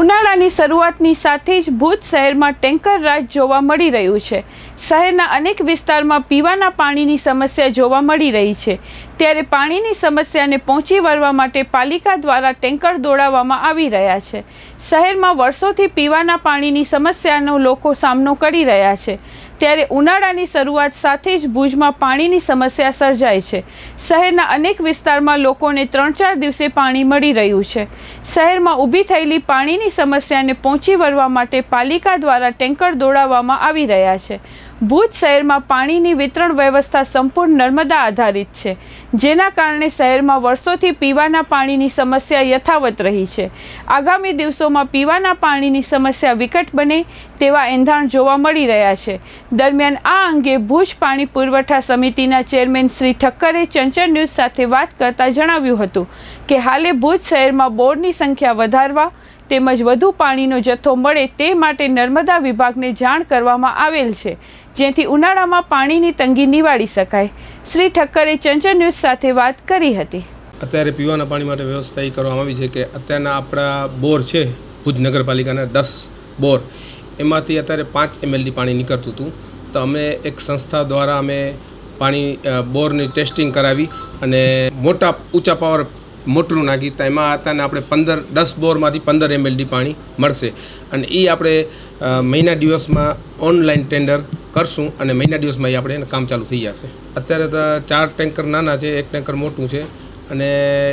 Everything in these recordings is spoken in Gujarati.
ઉનાળાની શરૂઆતની સાથે જ ભુજ શહેરમાં ટેન્કર રાજ જોવા મળી રહ્યું છે. શહેરના અનેક વિસ્તારમાં પીવાના પાણીની સમસ્યા જોવા મળી રહી છે. ત્યારે પાણીની સમસ્યાને પહોંચી વળવા માટે પાલિકા દ્વારા ટેન્કર દોડાવવામાં આવી રહ્યા છે. શહેરમાં વર્ષોથી પીવાના પાણીની સમસ્યાનો લોકો સામનો કરી રહ્યા છે. ત્યારે ઉનાળાની શરૂઆત સાથે જ ભુજમાં પાણીની સમસ્યા સર્જાય છે. શહેરના અનેક વિસ્તારમાં લોકોને ત્રણ ચાર દિવસે પાણી મળી રહ્યું છે. શહેરમાં ઊભી થયેલી પાણીની સમસ્યાને પહોંચી વળવા માટે પાલિકા દ્વારા ટેન્કર દોડાવવામાં આવી રહ્યા છે. ભુજ શહેરમાં પાણીની વિતરણ વ્યવસ્થા સંપૂર્ણ નર્મદા આધારિત છે, જેના કારણે શહેરમાં વર્ષોથી પીવાના પાણીની સમસ્યા યથાવત રહી છે. આગામી દિવસોમાં પીવાના પાણીની સમસ્યા વિકટ બને તેવા એંધાણ જોવા મળી રહ્યા છે. દરમિયાન આ અંગે ભુજ પાણી પુરવઠા સમિતિના ચેરમેન શ્રી ઠક્કરે ચંચળ ન્યૂઝ સાથે વાત કરતા જણાવ્યું હતું કે, હાલે ભુજ શહેરમાં બોરની સંખ્યા વધારવા તેમજ વધુ પાણીનો જથ્થો મળે તે માટે નર્મદા વિભાગને જાણ કરવામાં આવેલ છે. જેથી ઉનાળામાં પાણીની તંગી નિવાળી શકાય. શ્રી ઠક્કરે ચંચલ ન્યૂઝ સાથે વાત કરી હતી. અત્યારે પીવાના પાણી માટે વ્યવસ્થા એ કરવામાં આવી છે કે અત્યારના આપણા બોર છે, ભુજ નગરપાલિકાના દસ બોર, એમાંથી અત્યારે પાંચ એમએલડી પાણી નીકળતું હતું. તો અમે એક સંસ્થા દ્વારા અમે પાણી બોરની ટેસ્ટિંગ કરાવી અને મોટા ઊંચા પાવર મોટરું નાખી તો એમાં અત્યારે આપણે પંદર, દસ બોરમાંથી પંદર એમએલડી પાણી મળશે. અને એ આપણે મહિના દિવસમાં ઓનલાઈન ટેન્ડર કરશું અને મહિના દિવસમાં એ આપણે કામ ચાલુ થઈ જશે. અત્યારે તો ચાર ટેન્કર નાના છે, એક ટેન્કર મોટું છે. અને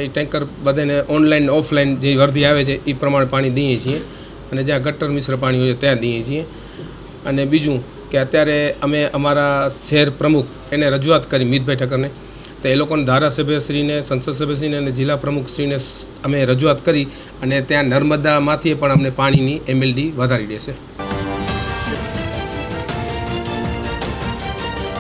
એ ટેન્કર બધાને ઓનલાઈન, ઓફલાઈન જે વર્ધી આવે છે એ પ્રમાણે પાણી દઈએ છીએ. અને જ્યાં ગટર મિશ્ર પાણી હોય ત્યાં દઈએ છીએ. અને બીજું કે અત્યારે અમે અમારા શહેર પ્રમુખ એને રજૂઆત કરી, મિતભાઈ ઠક્કરને. તો એ લોકોને ધારાસભ્યશ્રીને સંસદ સભ્યશ્રીને અને જિલ્લા પ્રમુખશ્રીને અમે રજૂઆત કરી અને ત્યાં નર્મદામાંથી પણ અમને પાણીની એમએલડી વધારી દેશે.